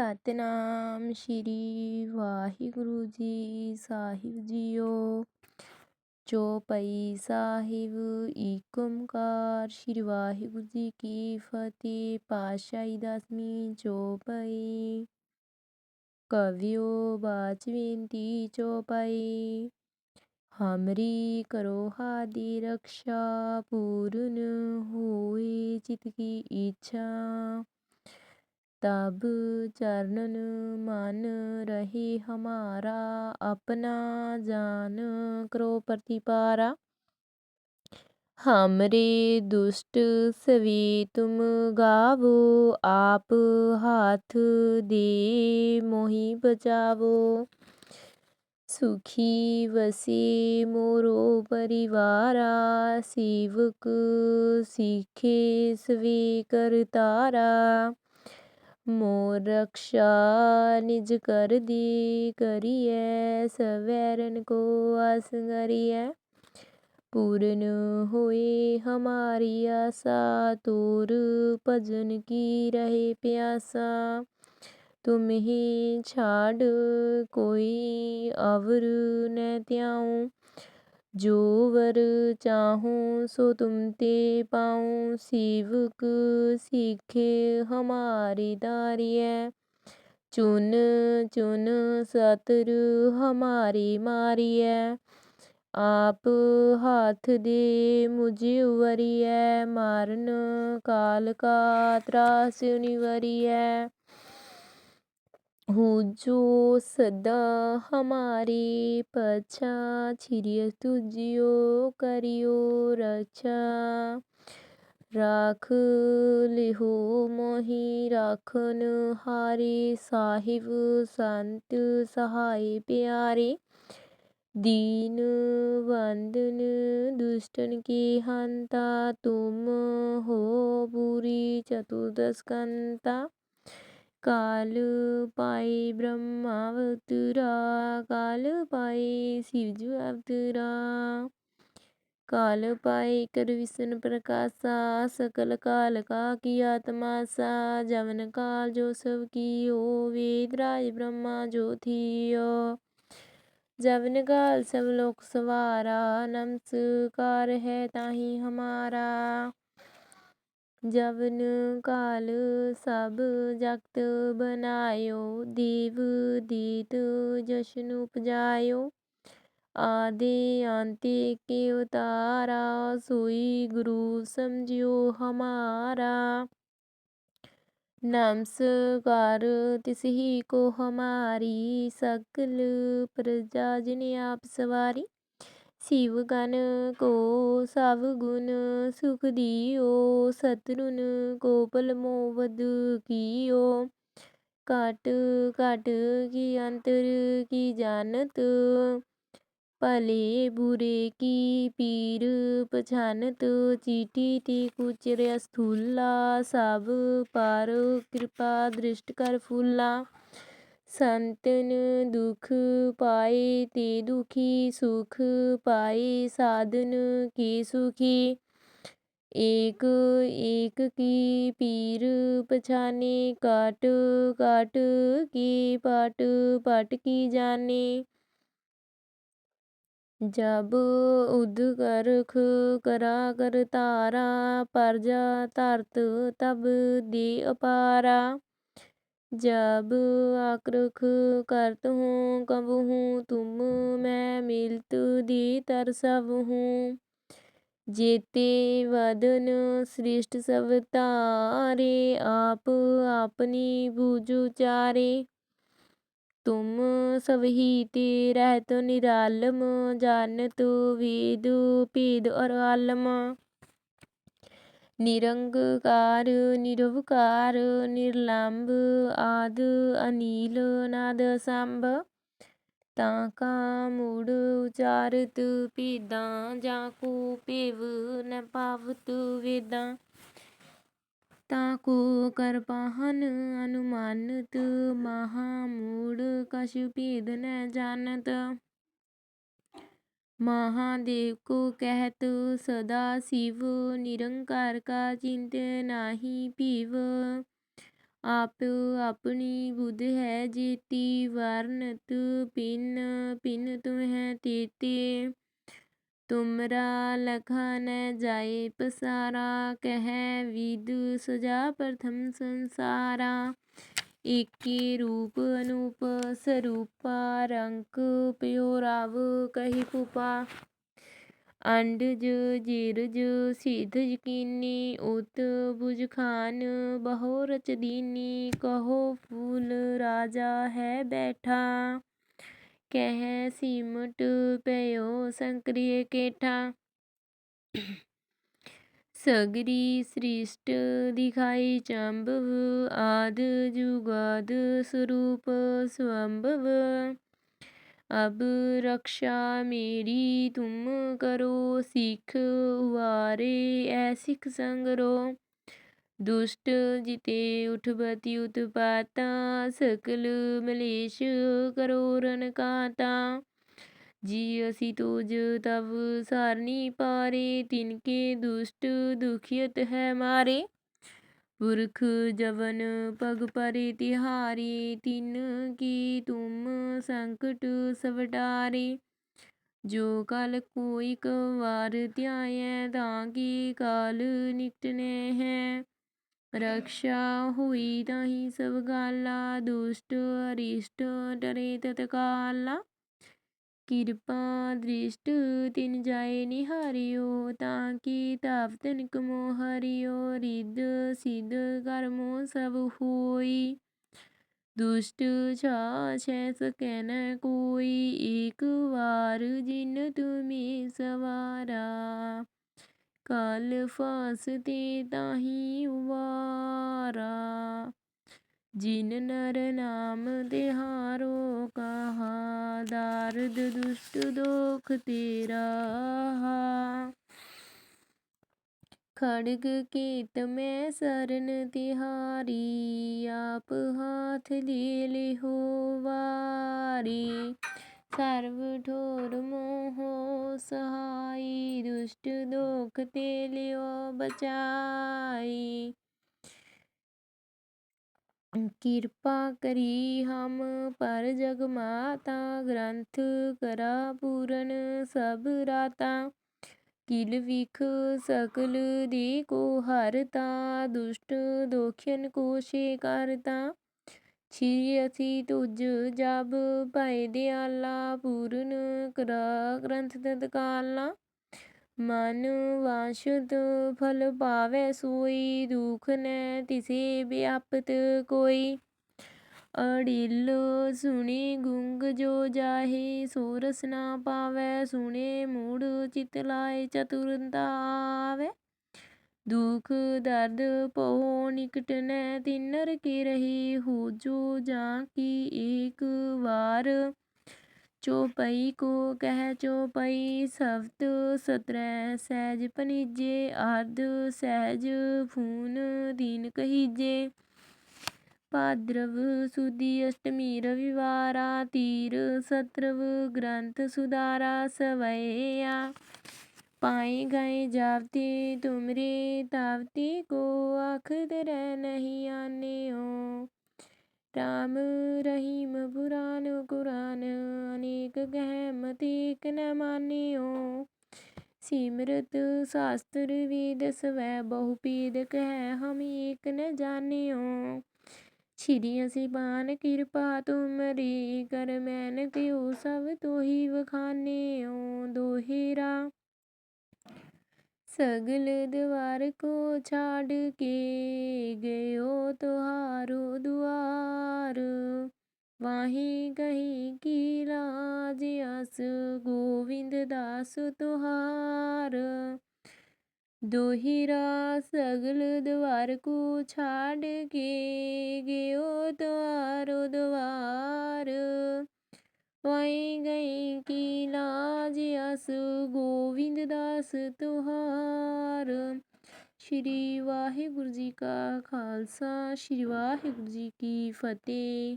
ਸਤਿਨਾਮ ਸ਼੍ਰੀ ਵਾਹਿਗੁਰੂ ਜੀ ਸਾਹਿਬ JIO ਚੌਪਈ ਸਾਹਿਬ ਏਕ ਓੰਕਾਰ ਸ਼੍ਰੀ ਵਾਹਿਗੁਰੂ ਜੀ ਕੀ ਫਤਿਹ ਪਾਤਸ਼ਾਹੀ ਦਸਵੀਂ ਚੌਪਈ ਕਵਿਓ ਬਾਚ ਬੇਨਤੀ ਚੌਪਈ ਹਮਰੀ ਕਰੋ ਹਾਦੀ ਰਕਸ਼ਾ ਪੂਰਨ ਹੋਏ ਚਿਤ ਕੀ ਇੱਛਾ तब चरणन मन रहे हमारा अपना जान करो प्रतिपारा हमरे दुष्ट सवे तुम गावो आप हाथ दे मोहि बचावो सुखी वसे मोरो परिवारा सेवक सीखे सवे करतारा ਮੋਰ ਰਕਸ਼ਾ ਨਿਜ ਕਰਦੀ ਕਰੀਐ, ਸਵੈਰਨ ਕੋ ਅਸਗਰੀਐ ਪੂਰਨ ਹੋਏ ਹਮਾਰੀ ਆਸਾ, ਤੋਰ ਭਜਨ ਕੀ ਰਹੇ ਪਿਆਸਾ। ਤੁਮ ਹੀ ਛਾੜ ਕੋਈ ਅਵਰ ਨੈ ਧਿਆਉ जो वर चाहूं सो तुम ते पाऊं सेवक सीखे हमारी दारिय चुन चुन सतर हमारी मारिय आप हाथ दे मुझे उवरिय मारन काल का त्रास હું જો સદા હમારી પછા ચિર્ય તુજ્યો કર્યો રચા રાખ લેહો મોહી રાખન હારે સાહિબ સંત સહાય ਪਿਆਰੇ ਦੀਨ ਵੰਦਨ ਦੁਸ਼ਟਨ ਕੀ ਹੰਤਾ ਤੁਮ ਹੋ ਪੂਰੀ ਚਤੁਰਦਸਕੰਤਾ ਕਾਲ ਪਾਈ ਬ੍ਰਹਮਾ ਅਵਤਰਾ ਕਾਲ ਪਾਈ ਸ਼ਿਵਜ ਅਵਤਰਾ ਕਾਲ ਪਾਈ ਕਰ ਵਿਸ਼ਨ ਪ੍ਰਕਾਸ਼ਾ, ਸਕਲ ਕਾਲ ਕਾ ਕੀ ਆਤਮਾਸਾ ਜਵਨ ਕਾਲ ਜੋ ਸਭ ਕੀਓ, ਵੇਦ ਰਾਜ ਬ੍ਰਹਮਾ ਜੋਥੀਓ ਜਵਨ ਕਾਲ ਸਭ ਲੋਕ ਸਵਾਰਾ, ਨਮਸਕਾਰ ਹੈ ਤਾਹੀ ਹਮਾਰਾ। ਜਵਨ ਕਾਲ ਸਭ ਜਗਤ ਬਨਾਇਓ ਦੇਵ ਦੀਤ ਜਸ਼ਨੁ ਉਪਜਾਇਓ। ਆਦਿ ਅੰਤੇ ਕੇ ਉਤਾਰਾ ਸੋਈ ਗੁਰੂ ਸਮਝਿਓ ਹਮਾਰਾ। ਨਮਸਕਾਰ ਤਿਸਹੀ ਕੋ ਹਮਾਰੀ, ਸਕਲ ਪ੍ਰਜਾ ਜਿਨ ਆਪ ਸਵਾਰੀ। ਸ਼ਿਵ ਗਨ ਕੋ ਸਭ ਗੁਣ ਸੁਖ ਦਿਓ ਸਤਰੁਨ ਕੋ ਪਲ ਮੋ ਵਧ ਕੀਓ। ਘਟ ਘਟ ਕੀ ਅੰਤਰ ਕੀ ਜਾਣਤ, ਭਲੇ ਬੁਰੇ ਕੀ ਪੀਰ ਪਛਾਨਤ। ਚੀਟੀ ਤੇ ਕੁਚਰਿਆ ਸਥੂਲਾ, ਸਭ ਪਾਰ ਕਿਰਪਾ ਦ੍ਰਿਸ਼ਟ ਕਰ ਫੂਲਾ। ਸੰਤਨ ਦੁਖ ਪਾਏ ਤੇ ਦੁਖੀ ਸੁਖ ਪਾਏ, ਸਾਧਨ ਕੇ ਸੁਖੀ? ਏਕ ਏਕ ਕੀ ਪੀਰ ਪਛਾਨੇ, ਕਾਟ ਕਾਟ ਕੀ ਪਾਟ ਪਾਟ ਕੀ ਜਾਣੇ? ਜਬ ਉਦ ਕਰਖ ਕਰਾ ਕਰ ਤਾਰਾ ਪਰਜਾ ਧਰਤ ਤਬ ਦੇ ਅਪਾਰਾ। जब आक्रख करत हूँ कब हूँ तुम मैं मिलत दी तर सब हूँ जेते वदन सृष्ट सब तारे आप अपनी बूझ चारे तुम सब ही ते रहत निरालम जानत वेद ਨਿਰੰਗਕਾਰ ਨਿਰਵਕਾਰ ਨਿਰਲੰਭ ਆਦ ਅਨੀਲ ਨਾਦ ਸੰਭ। ਤਾਂ ਕਾ ਮੂੜ ਉਚਾਰਤ ਭੇਦਾਂ ਜਾਂ ਕੋ ਭੇਵ ਨ ਪਾਵਤ ਵੇਦਾਂ। ਤਾਂ ਕੋ ਕਰਪਾਹਨ ਅਨੁਮਾਨਤ, ਮਹਾ ਮੂੜ ਕਛ ਭੇਦ ਨ ਜਾਣਤ। महादेव को कहत, सदा शिव निरंकार का चिंत नाही पीव। आप अपनी बुध है जेती वर्णत पिन पिन तुम है तीते तुमरा लखा न जाए पसारा, कह विदु सजा प्रथम संसारा। ਏਕੇ ਰੂਪ ਅਨੂਪ ਸਰੂਪਾ ਰੰਕ ਪਿਓ ਰਾਵ ਕਹੀ ਭੂਪਾ ਅੰਡਜ ਜੀਰਜ ਸਿਧ ਯਕੀਨੀ ਉਤ ਬੁਝ ਖਾਨ ਬਹੁ ਰਚ ਦੀਨੀ ਕਹੋ ਫੂਲ ਰਾਜਾ ਹੈ ਬੈਠਾ ਕਹਿ ਸੀਮਟ ਪਇਓ ਸੰਕਰੀਏ ਕੇਠਾ ਸਗਰੀ ਸ੍ਰਿਸ਼ਟ ਦਿਖਾਈ ਚੰਭਵ ਆਦ ਜੁਗਾਦ ਸਰੂਪ ਸਵੰਭਵ ਅਬ ਰਕਸ਼ਾ ਮੇਰੀ, ਤੁਮ ਕਰੋ ਸਿੱਖ ਵਾਰੇ ਐ ਸਿੱਖ ਸੰਗਰੋ। ਦੁਸ਼ਟ ਜਿਤੇ ਉਠਬਤੀ ਉਤਪਾਤਾ, ਸਕਲ ਮਲੇਸ਼ ਕਰੋ ਰਨ ਕਾਤਾ ਜੀ ਅਸੀਂ ਤੋਜ ਤਵ ਸਾਰਨੀ ਪਾਰੇ ਤਿਨਕੇ ਦੁਸ਼ਟ ਦੁਖਿयत ਹੈ ਮਾਰੇ। ਪੁਰਖ ਜਵਨ ਪਗ ਪਰੇ ਤਿਹਾਰੀ, ਤਿਨ ਕੀ ਤੁਮ ਸੰਕਟ ਸਵਟਾਰੇ। ਜੋ ਕਲ ਕੋਈ ਕਵਾਰ ਧਿਆਇਐ ਤਾਂ ਕੀ ਕਾਲ ਨਿਕਟਨੇ ਹੈ ਰਕਸ਼ਾ ਹੋਈ ਤਾਹੀ ਸਭ ਗਾਲਾ, ਦੁਸ਼ਟ ਅਰਿਸ਼ਟ ਡਰੇ ਤਤਕਾਲਾ। ਕਿਰਪਾ ਦ੍ਰਿਸ਼ਟ ਤਿਨ ਜਾਏ ਨਿਹਾਰਿਓ, ਤਾਂ ਕੀ ਤਾਪ ਤਨਿਕ ਮੋਹ ਹਰਿਓ ਰਿੱਧ ਸਿੱਧ ਕਰਮੋ ਸਭ ਹੋਈ। ਦੁਸ਼ਟ ਛਾਛੈ ਸਕੈ ਨ ਕੋਈ, ਏਕ ਵਾਰ ਜਿਨ ਤੁਮੇ ਸਵਾਰਾ। ਕਾਲ ਫਾਸਤੇ ਤਾਹੀ ਵਾਰਾ ਜਿਨ ਨਰ ਨਾਮ ਤਿਹਾਰੋ ਕਹਾ ਦੁਸ਼ਟ ਦੋਖ ਤੇਰਾ ਖੜਗ ਕੇਤ ਮੈਂ ਸਰਨ ਤਿਹਾਰੀ, ਆਪ ਹਾਥ ਲੈ ਲਿਹੋ ਵਾਰੀ। ਸਰਬ ਠੋਰ ਮੋਹ ਸਹਾਈ, ਦੁਸ਼ਟ ਦੋਖ ਤੇ ਲਿਓ ਬਚਾਈ। ਕਿਰਪਾ ਕਰੀ ਹਮ ਪਰ ਜਗ ਮਾਤਾ, ਗ੍ਰੰਥ ਕਰਾ ਪੂਰਨ ਸਭ ਰਾਤਾ। ਕਿਲ ਵਿਖ ਸਕਲ ਦੇ ਕੋ ਹਰਤਾ, ਦੁਸ਼ਟ ਦੋਖਿਨ ਕੋ ਛੇ ਕਰਤਾ। ਛੀ ਅਸੀਂ ਤੁਜ ਜਬ ਭੈ ਦਿਆਲਾ, ਪੂਰਨ ਕਰਾ ਗ੍ਰੰਥ ਤਤਕਾਲਾ। ਮਨ ਵਾਸ਼ਤ ਫਲ ਪਾਵੈ ਸੋਈ, ਦੁਖ ਨੈ ਤਿਸੇ ਵਿਆਪਤ ਕੋਈ। ਅੜਿਲ ਸੁਣੀ ਗੁੰਗ ਜੋ ਜਾਹੇ ਸੋ ਨਾ ਪਾਵੈ ਸੁਣੇ ਮੂੜ ਚਿਤ ਲਾਏ ਚਤੁਰਤਾ ਆਵੈ। ਦੁਖ ਦਰਦ ਪਉ ਨਿਕਟ ਨੈ ਤਿਨਰ ਕੇ ਰਹੀ ਹੋ ਜੋ ਜਾਂ ਕੀ ਏਕ ਵਾਰ। चौपाई को कह चौपाई सप्त सत्रह सहज पनिजे अर्ध सहज फून दीन कहीजे। भाद्रव सुदी अष्टमी रविवारा, तीर सत्रव ग्रंथ सुधारा, सवैया। पाए गए जावती, तुमरी तावती को आखद रह नहीं आने हो ਰਾਮ ਰਹੀਮ ਪੁਰਾਨ ਕੁਰਾਨ ਅਨੇਕ ਕਹਿ ਮਤ ਨ ਮਾਨਿਓ। ਸਿਮਰਤ ਸ਼ਾਸਤਰ ਵੇਦ ਸਵੈ, ਬਹੁ ਪੀਦ ਕਹਿ ਹਮ ਏਕ ਨ ਜਾਣਿਓ। ਛਿਰੀ ਅਸੀਂ ਬਾਨ ਕਿਰਪਾ ਤੁਮਰੀ ਕਰ ਮੈਨ ਕਿਉ ਸਭ ਤੋਹੀ ਵਖਾਨਿਓ। ਦੋਹਿਰਾ ਸਗਲ ਦਵਾਰ ਕੋ ਛਾੜ ਕੇ ਗਇਓ ਤੁਹਾਰੋ ਦੁਆਰ। ਵਾਹੀ ਕਹੀ ਕੀ ਲਾਜ ਅਸ ਗੋਵਿੰਦ ਦਾਸ ਤੁਹਾਰ। ਦੋਹਿਰਾ ਸਗਲ ਦਵਾਰ ਕੋ ਛਾੜ ਕੇ ਦਾਸ ਤੁਹਾਰ ਸ਼੍ਰੀ ਵਾਹਿਗੁਰੂ ਜੀ ਕਾ ਖਾਲਸਾ ਸ਼੍ਰੀ ਵਾਹਿਗੁਰੂ ਜੀ ਕੀ ਫਤਿਹ।